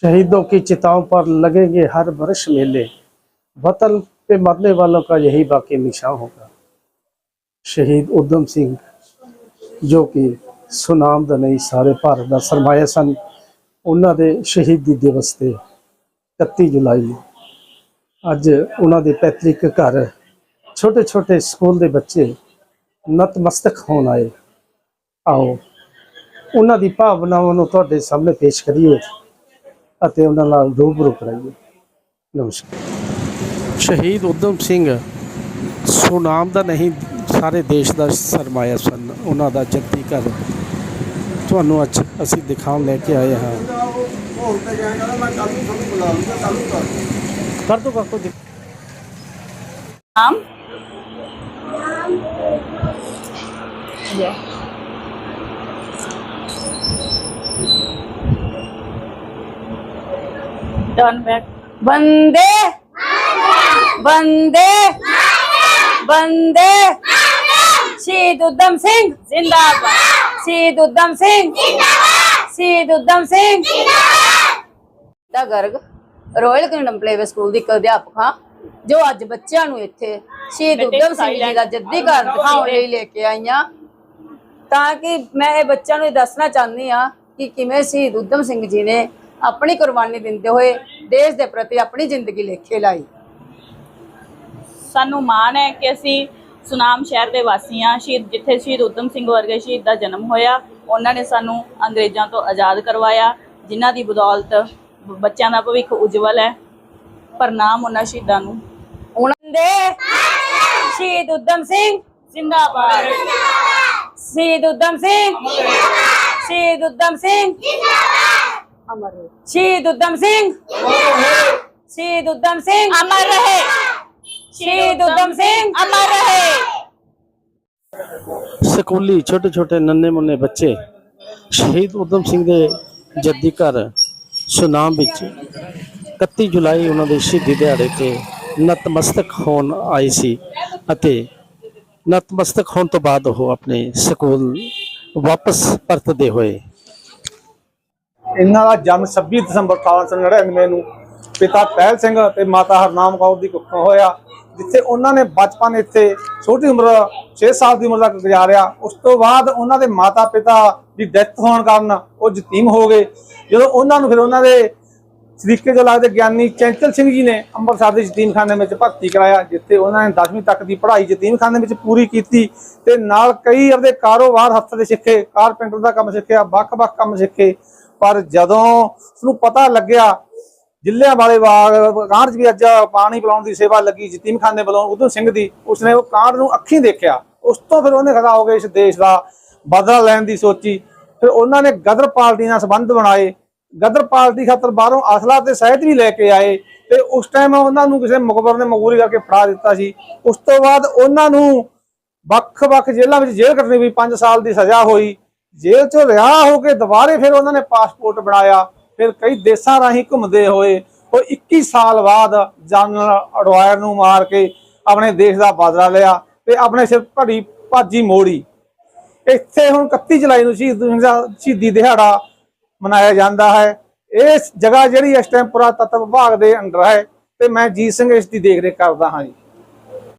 शहीदों की चिताओं पर लगेंगे हर वर्ष मेले वतन पे मरने वालों का यही बाकी निशान होगा ਸ਼ਹੀਦ ਉਦਮ ਸਿੰਘ ਜੋ ਕਿ ਸੁਨਾਮ ਦਾ ਨਹੀਂ ਸਾਰੇ ਭਾਰਤ ਦਾ ਸਰਮਾਇਆ ਸਨ ਉਹਨਾਂ ਦੇ ਸ਼ਹੀਦੀ ਦਿਵਸ ਤੇ 31 ਜੁਲਾਈ ਨੂੰ ਅੱਜ ਉਹਨਾਂ ਦੇ ਪੈਤ੍ਰਿਕ ਘਰ ਛੋਟੇ ਛੋਟੇ ਸਕੂਲ ਦੇ ਬੱਚੇ ਨਤਮਸਤਕ ਹੋਣ ਆਏ ਆਓ ਉਹਨਾਂ ਦੀ ਭਾਵਨਾਵਾਂ ਨੂੰ ਤੁਹਾਡੇ ਸਾਹਮਣੇ ਪੇਸ਼ ਕਰੀਏ ਅਤੇ ਉਹਨਾਂ ਨਾਲ ਰੂਬਰੂ ਕਰਾਈਏ। ਨਮਸਕਾਰ। ਸ਼ਹੀਦ ਉਦਮ ਸਿੰਘ ਸੁਨਾਮ ਦਾ ਨਹੀਂ ਸਾਰੇ ਦੇਸ਼ ਦਾ ਸਰਮਾਇਆ ਸਨ। ਉਹਨਾਂ ਦਾ ਜੱਦੀ ਘਰ ਤੁਹਾਨੂੰ ਅੱਜ ਅਸੀਂ ਦਿਖਾਉਣ ਲੈ ਕੇ ਆਏ ਹਾਂ। ਕਰ ਦੋ ਕਾਕੋ ਜੀ done back. Bande. Bande. Bande. ਸ਼ਹੀਦ ਉਦਮ ਸਿੰਘ ਜ਼ਿੰਦਾਬਾਦ ਸ਼ਹੀਦ ਉਦਮ ਸਿੰਘ ਜ਼ਿੰਦਾਬਾਦ ਸ਼ਹੀਦ ਉਦਮ ਸਿੰਘ ਜ਼ਿੰਦਾਬਾਦ ਦਾ Garg royal kingdom playway school ਦੀ ਇੱਕ ਅਧਿਆਪਕ ਹਾਂ ਜੋ ਅੱਜ ਬੱਚਿਆਂ ਨੂੰ ਇੱਥੇ ਸ਼ਹੀਦ ਉਦਮ ਸਿੰਘ ਜੀ ਦਾ ਜੱਦੀ ਘਰ ਦਿਖਾਉਣ ਲਈ ਲੈ ਕੇ ਆਈਆਂ ਤਾਂ ਕਿ ਮੈਂ ਇਹ ਬੱਚਿਆਂ ਨੂੰ ਦੱਸਣਾ ਚਾਹੁੰਦੀ ਆ ਕਿ ਕਿਵੇਂ ਸ਼ਹੀਦ ਉਦਮ ਸਿੰਘ ਜੀ ਨੇ ਆਪਣੀ ਕੁਰਬਾਨੀ ਦਿੰਦੇ ਹੋਏ ਦੇਸ਼ ਦੇ ਪ੍ਰਤੀ ਆਪਣੀ ਜ਼ਿੰਦਗੀ ਲੇਖੇ ਲਾਈ। ਸਾਨੂੰ ਮਾਣ ਹੈ ਕਿ ਅਸੀਂ ਸੁਨਾਮ ਸ਼ਹਿਰ ਦੇ ਵਾਸੀ ਹਾਂ। ਸ਼ਹੀਦ ਜਿੱਥੇ ਸ਼ਹੀਦ ਉਦਮ ਸਿੰਘ ਵਰਗੇ ਸ਼ਹੀਦ ਦਾ ਜਨਮ ਹੋਇਆ ਉਹਨਾਂ ਨੇ ਸਾਨੂੰ ਅੰਗਰੇਜ਼ਾਂ ਤੋਂ ਆਜ਼ਾਦ ਕਰਵਾਇਆ ਜਿਨ੍ਹਾਂ ਦੀ ਬਦੌਲਤ ਬੱਚਿਆਂ ਦਾ ਭਵਿੱਖ ਉਜਵਲ ਹੈ। ਪ੍ਰਣਾਮ ਉਹਨਾਂ ਸ਼ਹੀਦਾਂ ਨੂੰ ਉਹਨਾਂ ਦੇ ਸ਼ਹੀਦ ਉਧਮ ਸਿੰਘ ਜ਼ਿੰਦਾਬਾਦ। ਸ਼ਹੀਦ ਉਧਮ ਸਿੰਘ ਸ਼ਹੀਦ ਉਧਮ ਸਿੰਘ ਅਮਰ ਰਹੇ। ਸ਼ਹੀਦ ਉਧਮ ਸਿੰਘ ਸ਼ਹੀਦ ਉਧਮ ਸਿੰਘ ਅਮਰ ਰਹੇ ਸ਼ਹੀਦ ਉਧਮ ਸਿੰਘ ਅਮਰ ਰਹੇ ਸਕੂਲੀ ਛੋਟੇ ਛੋਟੇ ਨੰਨੇ ਮੁੰਨੇ ਬੱਚੇ ਸ਼ਹੀਦ ਉਦਮ ਸਿੰਘ ਦੇ ਜੱਦੀ ਘਰ ਸੁਨਾਮ ਵਿੱਚ 31 ਜੁਲਾਈ ਉਹਨਾਂ ਦੇ ਸ਼ਹੀਦੀ ਦਿਹਾੜੇ ਤੇ ਨਤਮਸਤਕ ਹੋਣ ਆਏ ਸੀ ਅਤੇ ਨਤਮਸਤਕ ਹੋਣ ਤੋਂ ਬਾਅਦ ਉਹ ਆਪਣੇ ਸਕੂਲ ਵਾਪਸ ਪਰਤਦੇ ਹੋਏ ਇਹਨਾਂ ਦਾ ਜਨਮ 26 ਦਸੰਬਰ 1899 ਨੂੰ ਪਿਤਾ ਪਹਿਲ ਸਿੰਘ ਅਤੇ ਮਾਤਾ ਹਰਨਾਮ ਕੌਰ ਦੀ ਕੁੱਖੋਂ ਹੋਇਆ, ਜਿੱਥੇ ਉਹਨਾਂ ਨੇ ਬਚਪਨ ਇੱਥੇ ਛੋਟੀ ਉਮਰ 6 ਸਾਲ ਦੀ ਉਮਰ ਤੱਕ ਗੁਜ਼ਾਰਿਆ। ਉਸ ਤੋਂ ਬਾਅਦ ਉਹਨਾਂ ਦੇ ਮਾਤਾ ਪਿਤਾ ਦੀ ਡੈਥ ਹੋਣ ਕਾਰਨ ਉਹ ਯਤੀਮ ਹੋ ਗਏ। ਜਦੋਂ ਉਹਨਾਂ ਨੂੰ ਫਿਰ ਉਹਨਾਂ ਦੇ ਸਰੀਕੇ ਜੋ ਲੱਗਦੇ ਗਿਆਨੀ ਚੈਂਚਲ ਸਿੰਘ ਜੀ ਨੇ ਅੰਮ੍ਰਿਤਸਰ ਦੇ ਯਤੀਮਖਾਨੇ ਵਿੱਚ ਭਰਤੀ ਕਰਾਇਆ, ਜਿੱਥੇ ਉਹਨਾਂ ਨੇ 10ਵੀਂ ਤੱਕ ਦੀ ਪੜ੍ਹਾਈ ਯਤੀਮਖਾਨੇ ਵਿੱਚ ਪੂਰੀ ਕੀਤੀ ਤੇ ਨਾਲ ਕਈ ਆਪਦੇ ਕਾਰੋਬਾਰ ਹੱਥ ਦੇ ਸਿੱਖੇ, ਕਾਰਪੈਂਟਰ ਦਾ ਕੰਮ ਸਿੱਖਿਆ, ਵੱਖ-ਵੱਖ ਕੰਮ ਸਿੱਖੇ। ਪਰ ਜਦੋਂ ਉਸਨੂੰ ਪਤਾ ਲੱਗਿਆ ਜ਼ਿਲ੍ਹਿਆਂ ਵਾਲੇ ਬਾਗ ਕਾਂਢ 'ਚ ਵੀ ਅੱਜ ਪਾਣੀ ਪਿਲਾਉਣ ਦੀ ਸੇਵਾ ਲੱਗੀ ਯਤੀਮਖਾਨੇ ਵੱਲੋਂ ਉਦੋਂ ਸਿੰਘ ਦੀ, ਉਸਨੇ ਉਹ ਕਾਂਡ ਨੂੰ ਅੱਖੀਂ ਦੇਖਿਆ। ਉਸ ਤੋਂ ਫਿਰ ਉਹਨੇ ਖੜਾ ਹੋ ਕੇ ਇਸ ਦੇਸ਼ ਦਾ ਬਦਲਾ ਲੈਣ ਦੀ ਸੋਚੀ। ਫਿਰ ਉਹਨਾਂ ਨੇ ਗਦਰ ਪਾਰਟੀ ਨਾਲ ਸੰਬੰਧ ਬਣਾਏ। ਗਦਰ ਪਾਰਟੀ ਖਾਤਰ ਬਾਹਰੋਂ ਅਸਲਾ ਤੇ ਸਹਿਤ ਵੀ ਲੈ ਕੇ ਆਏ ਤੇ ਉਸ ਟਾਈਮ ਉਹਨਾਂ ਨੂੰ ਕਿਸੇ ਮੁਖਬਰ ਨੇ ਮਗੂਰੀ ਕਰਕੇ ਫੜਾ ਦਿੱਤਾ ਸੀ। ਉਸ ਤੋਂ ਬਾਅਦ ਉਹਨਾਂ ਨੂੰ ਵੱਖ-ਵੱਖ ਜੇਲ੍ਹਾਂ ਵਿੱਚ ਜੇਲ੍ਹ ਕੱਟਣੀ ਵੀ 5 ਸਾਲ ਦੀ ਸਜ਼ਾ ਹੋਈ। ਜੇਲ੍ਹ ਚੋਂ ਰਿਹਾ ਹੋ ਕੇ ਦੁਬਾਰੇ ਫਿਰ ਉਹਨਾਂ ਨੇ ਪਾਸਪੋਰਟ ਬਣਾਇਆ, ਫਿਰ ਕਈ ਦੇਸ਼ਾਂ ਰਾਹੀਂ ਘੁੰਮਦੇ ਹੋਏ, ਉਹ 21 ਸਾਲ ਬਾਅਦ ਜਨਰਲ ਅਡਵਾਇਰ ਨੂੰ ਮਾਰ ਕੇ ਆਪਣੇ ਦੇਸ਼ ਦਾ ਬਾਦਲਾ ਲਿਆ ਤੇ ਆਪਣੇ ਸਿਰ ਘੜੀ ਭਾਜੀ ਮੋੜੀ। ਇੱਥੇ ਹੁਣ 31 ਜੁਲਾਈ ਨੂੰ ਸ਼ਹੀਦ ਸ਼ਹੀਦੀ ਦਿਹਾੜਾ ਮਨਾਇਆ ਜਾਂਦਾ ਹੈ। ਇਸ ਜਗ੍ਹਾ ਜਿਹੜੀ ਇਸ ਟਾਈਮ ਪੁਰਾਤੱਤਵ ਵਿਭਾਗ ਦੇ ਅੰਡਰ ਹੈ ਤੇ ਮੈਂ ਜੀਤ ਸਿੰਘ ਇਸ ਦੀ ਦੇਖ ਰੇਖ ਕਰਦਾ ਹਾਂ ਜੀ।